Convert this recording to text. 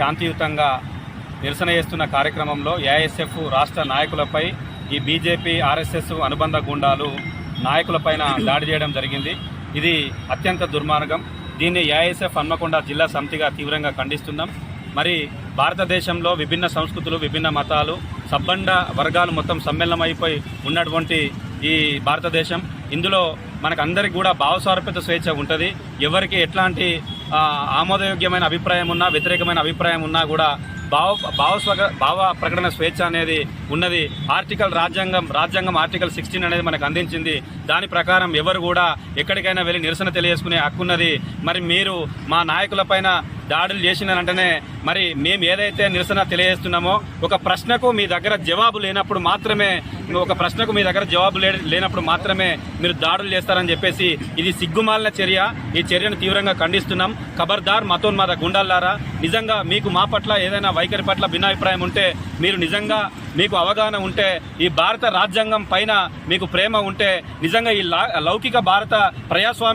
శాంతియుతంగా నిరసన చేస్తున్న కార్యక్రమంలో ఏఐఎస్ఎఫ్ రాష్ట్ర నాయకులపై ఈ బీజేపీ ఆర్ఎస్ఎస్ అనుబంధ గుండాలు నాయకులపైన దాడి చేయడం జరిగింది. ఇది అత్యంత దుర్మార్గం. దీన్ని ఏఐఎస్ఎఫ్ హన్మకొండ జిల్లా సమితిగా తీవ్రంగా ఖండిస్తున్నాం. మరి భారతదేశంలో విభిన్న సంస్కృతులు విభిన్న మతాలు సబ్బండ వర్గాలు మొత్తం సమ్మేళనమైపోయి ఉన్నటువంటి ఈ భారతదేశం. ఇందులో మనకు అందరికి కూడా భావస్వారూప్యత స్వేచ్ఛ ఉంటుంది. ఎవరికి ఎట్లాంటి ఆమోదయోగ్యమైన అభిప్రాయం ఉన్నా వ్యతిరేకమైన అభిప్రాయం ఉన్నా కూడా భావ భావస్వగ భావ ప్రకటన స్వేచ్ఛ అనేది ఉన్నది. ఆర్టికల్ రాజ్యాంగం రాజ్యాంగం ఆర్టికల్ సిక్స్టీన్ అనేది మనకు అందించింది. దాని ప్రకారం ఎవరు కూడా ఎక్కడికైనా వెళ్ళి నిరసన తెలియజేసుకునే హక్కు ఉన్నది. మరి మీరు మా నాయకులపైన దాడులు చేసిన వెంటనే మరి మేము ఏదైతే నిరసన తెలియజేస్తున్నామో ఒక ప్రశ్నకు మీ దగ్గర జవాబు లేనప్పుడు మాత్రమే ఒక ప్రశ్నకు మీ దగ్గర జవాబు లే- లేనప్పుడు మాత్రమే మీరు దాడులు చేస్తారని చెప్పేసి ఇది సిగ్గుమాలిన చర్య. ఈ చర్యను తీవ్రంగా ఖండిస్తున్నాం. ఖబర్దార్ మతోన్మాద గుండాలారా నిజంగా మీకు మా పట్ల ఏదైనా వైఖరి పట్ల భిన్నాభిప్రాయం ఉంటే మీరు నిజంగా మీకు అవగాహన ఉంటే ఈ భారత రాజ్యాంగం పైన మీకు ప్రేమ ఉంటే నిజంగా ఈ లౌకిక భారత ప్రజాస్వామ్య